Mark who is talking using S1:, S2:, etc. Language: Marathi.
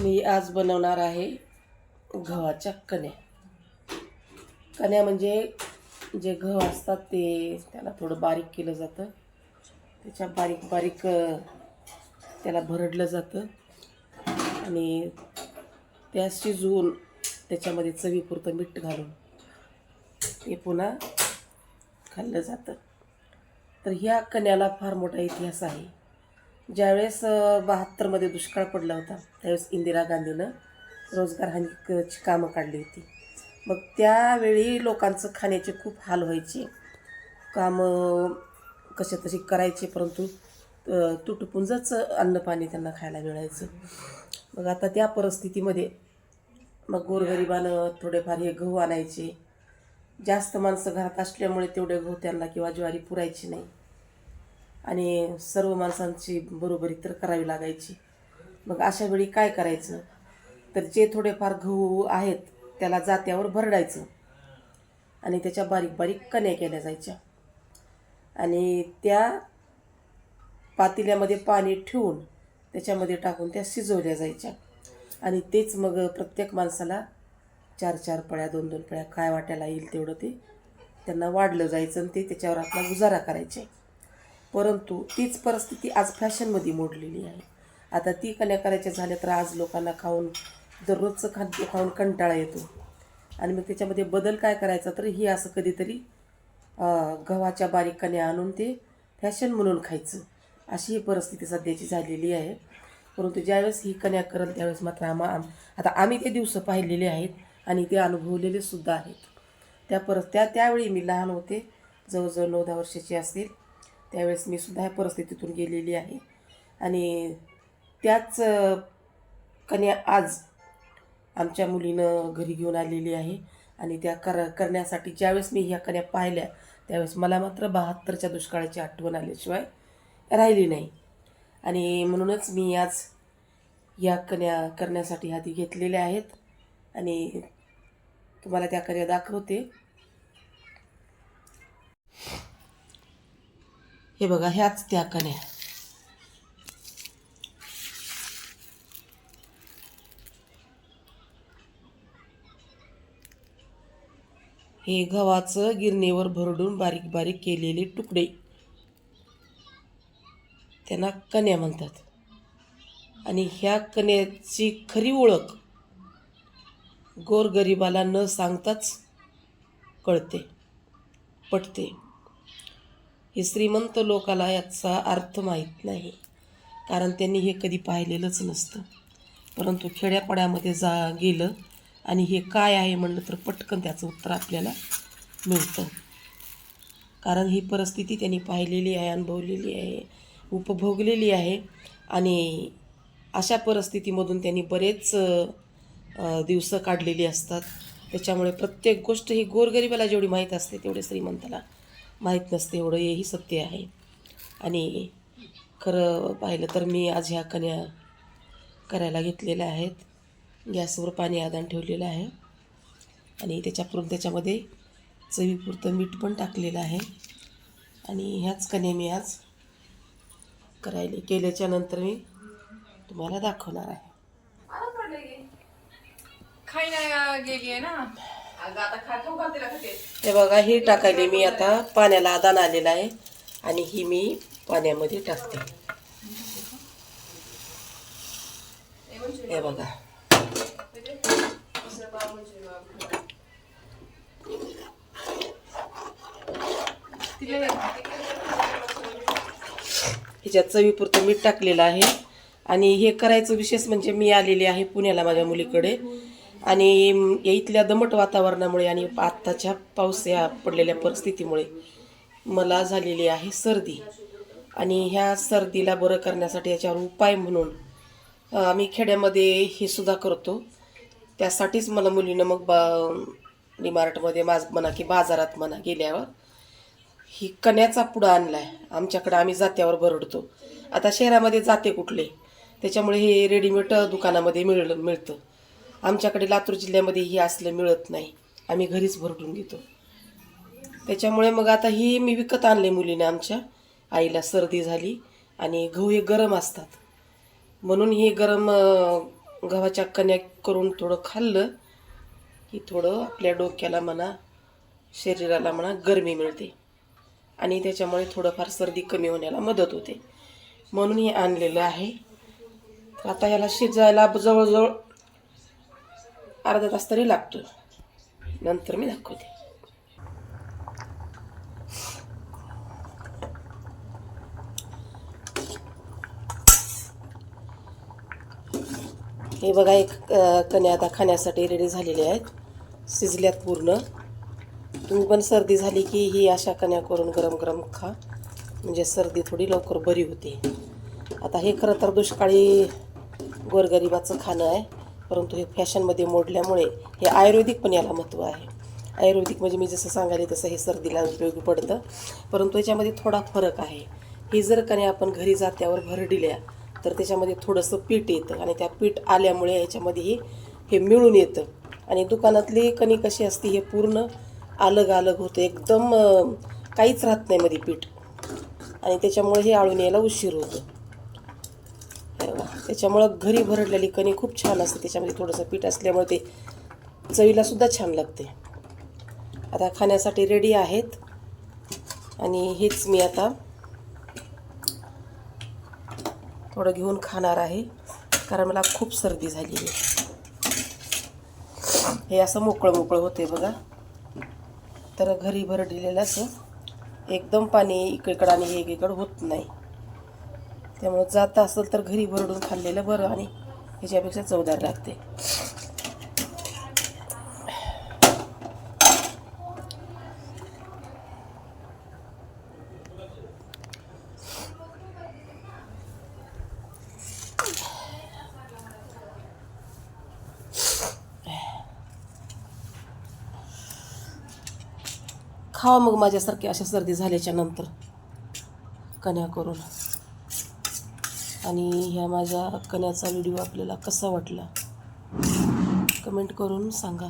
S1: मी आज बनवणार आहे गव्हाच्या कण्या. कण्या म्हणजे जे गव्हा असतात ते त्याला थोडं बारीक केलं जातं. त्याच्या बारीक बारीक त्याला भरडलं जातं. आणि त्या शिजवून त्याच्यामध्ये चवीपुरतं मीठ घालून ते पुन्हा खाल्लं जातं. तर ह्या कण्याला फार मोठा इतिहास आहे. ज्यावेळेस बहात्तरमध्ये दुष्काळ पडला होता त्यावेळेस इंदिरा गांधीनं रोजगार हानीची कामं काढली होती. मग त्यावेळी लोकांचं खाण्याचे खूप हाल व्हायचे. कामं कसे तसे करायचे परंतु तुटपुंजच अन्नपाणी त्यांना खायला मिळायचं. मग आता त्या परिस्थितीमध्ये मग गोरगरिबानं थोडेफार हे गहू आणायचे. जास्त माणसं घरात असल्यामुळे तेवढे गहू त्यांना किंवा ज्वारी पुरायची नाही. आणि सर्व माणसांची बरोबरी तर करावी लागायची. मग अशा वेळी काय करायचं? तर जे थोडेफार गहू आहेत त्याला जात्यावर भरडायचं. आणि त्याच्या बारीक बारीक कण्या केल्या जायच्या. आणि त्या पातेल्यामध्ये पाणी ठेवून त्याच्यामध्ये टाकून त्या शिजवल्या जायच्या. आणि तेच मग प्रत्येक माणसाला चार चार पळ्या दोन दोन पळ्या काय वाटायला येईल तेवढं ते त्यांना वाढलं जायचं आणि ते त्याच्यावर आपला गुजारा करायचे. परंतु तीच परिस्थिती आज फॅशनमध्ये मोडलेली आहे. आता ती कन्या करायच्या झाल्या तर आज लोकांना खाऊन दररोजचं खाद्य खाऊन कंटाळा येतो. आणि मग त्याच्यामध्ये बदल काय करायचा तर ही असं कधीतरी गव्हाच्या बारीक कण्या आणून ते फॅशन म्हणून खायचं. अशी ही परिस्थिती सध्याची झालेली आहे. परंतु ज्यावेळेस ही कन्या करल त्यावेळेस मात्र आम्हा आम आता आम्ही ते दिवस पाहिलेले आहेत आणि ते अनुभवलेले सुद्धा आहेत. त्या परत त्या त्यावेळी मी लहान होते. जवळजवळ नऊ दहा वर्षाची असतील. त्यावेळेस मी सुद्धा ह्या परिस्थितीतून गेलेली आहे. आणि त्याच कन्या आज आमच्या मुलीनं घरी घेऊन आलेली आहे. आणि त्या कर करण्यासाठी ज्यावेळेस मी ह्या कन्या पाहिल्या त्यावेळेस मला मात्र बहात्तरच्या दुष्काळाची आठवण आल्याशिवाय राहिली नाही. आणि म्हणूनच मी आज या कन्या करण्यासाठी हाती घेतलेल्या आहेत. आणि तुम्हाला त्या कन्या दाखवते. हे बघा ह्याच त्या कण्या. हे गव्हाचं गिरणीवर भरडून बारीक बारीक केलेले तुकडे. त्यांना कण्या म्हणतात. आणि ह्या कण्याची खरी ओळख गोरगरिबाला न सांगताच कळते पटते. हे श्रीमंत लोकाला याचा अर्थ माहीत नाही. कारण त्यांनी हे कधी पाहिलेलंच नसतं. परंतु खेड्यापाड्यामध्ये जा गेलं आणि हे काय आहे म्हणलं तर पटकन त्याचं उत्तर आपल्याला मिळतं. कारण ही परिस्थिती त्यांनी पाहिलेली आहे अनुभवलेली आहे उपभोगलेली आहे आणि अशा परिस्थितीमधून त्यांनी बरेच दिवसं काढलेली असतात. त्याच्यामुळे प्रत्येक गोष्ट ही गोरगरिबाला जेवढी माहीत असते तेवढे श्रीमंताला माहीत नसते एवढं हेही सत्य आहे. आणि खरं पाहिलं तर मी आज ह्या कन्या करायला घेतलेल्या आहेत. गॅसवर पाणी आदान ठेवलेलं आहे. आणि त्याच्यापुरून त्याच्यामध्ये चवीपुरतं मीठ पण टाकलेलं आहे. आणि ह्याच कन्या मी आज करायला केल्याच्यानंतर मी तुम्हाला दाखवणार आहे.
S2: खायला गेली आहे ना.
S1: हे बघा ही टाकायली मी आता. पाण्याला आदान आलेला आहे. आणि ही मी पाण्यामध्ये टाकते. हे बघा. हिच्या चवीपुरतं मीठ टाकलेलं आहे. आणि हे करायचं विशेष म्हणजे मी आलेली आहे पुण्याला माझ्या मुलीकडे. आणि या इथल्या दमट वातावरणामुळे आणि आत्ताच्या पाऊस या पडलेल्या परिस्थितीमुळे मला झालेली आहे सर्दी. आणि ह्या सर्दीला बरं करण्यासाठी याच्यावर उपाय म्हणून आम्ही खेड्यामध्ये हे सुद्धा करतो. त्यासाठीच मला मुलीनं मग बा डीमार्टमध्ये माझ म्हणा की बाजारात म्हणा गेल्यावर ही कण्याचा पुडा आहे आमच्याकडं आम्ही जात्यावर भरडतो. आता शहरामध्ये जाते कुठले? त्याच्यामुळे हे रेडीमेड दुकानामध्ये मिळ मिळतं. आमच्याकडे लातूर जिल्ह्यामध्ये हे असलं मिळत नाही. आम्ही घरीच भरडून घेतो. त्याच्यामुळे मग आता ही मी विकत आणले मुलीने आमच्या. आईला सर्दी झाली आणि गहू हे गरम असतात. म्हणून हे गरम गव्हाच्या कण्या करून थोडं खाल्लं की थोडं आपल्या डोक्याला म्हणा शरीराला म्हणा गरमी मिळते. आणि त्याच्यामुळे थोडंफार सर्दी कमी होण्याला मदत होते. म्हणून हे आणलेलं आहे. आता याला शिजायला जवळजवळ अर्धा तास तरी लागतो नंतर मी दाखवते. हे बघा एक कण्या आता खाण्यासाठी रेडी झालेले आहेत. शिजल्यात पूर्ण. तुम्ही पण सर्दी झाली की ही अशा कण्या करून गरम गरम खा. म्हणजे सर्दी थोडी लवकर बरी होते. आता हे खरं तर दुष्काळी गोरगरिबाचं खाणं आहे. परंतु हे फॅशनमध्ये मोडल्यामुळे हे आयुर्वेदिक पण याला महत्त्व आहे. आयुर्वेदिक म्हणजे मी जसं सांगायला तसं हे सर्दीला उपयोगी पडतं. परंतु याच्यामध्ये थोडा फरक आहे. हे जर कण्या आपण घरी जात्यावर भर दिल्या तर त्याच्यामध्ये थोडंसं पीठ येतं आणि त्या पीठ आल्यामुळे ह्याच्यामध्येही हे मिळून येतं. आणि दुकानातली कणी कशी असते हे पूर्ण अलग अलग होतं. एकदम काहीच राहत नाही मध्ये पीठ. आणि त्याच्यामुळे हे आळून यायला उशीर होतो. त्याच्यामुळं घरी भरडलेली कणी खूप छान असते. त्याच्यामध्ये थोडंसं पीठ असल्यामुळे ते चवीलासुद्धा छान लागते. आता खाण्यासाठी रेडी आहेत. आणि हेच मी आता थोडं घेऊन खाणार आहे. कारण मला खूप सर्दी झाली आहे. हे असं मोकळं मोकळं होते बघा. तर घरी भरडलेलं असं एकदम पाणी इकडं आणि हे एकीकडं होत नाही. त्यामुळे जात असेल तर घरी भरडून खाल्लेलं बरं आणि ह्याच्यापेक्षा चवदार लागते. खावा मग माझ्यासारखी अशा सर्दी झाल्याच्यानंतर. कन्या करून. आणि ह्या माझ्या कण्याचा व्हिडिओ आपल्याला कसा वाटला? कमेंट करून सांगा.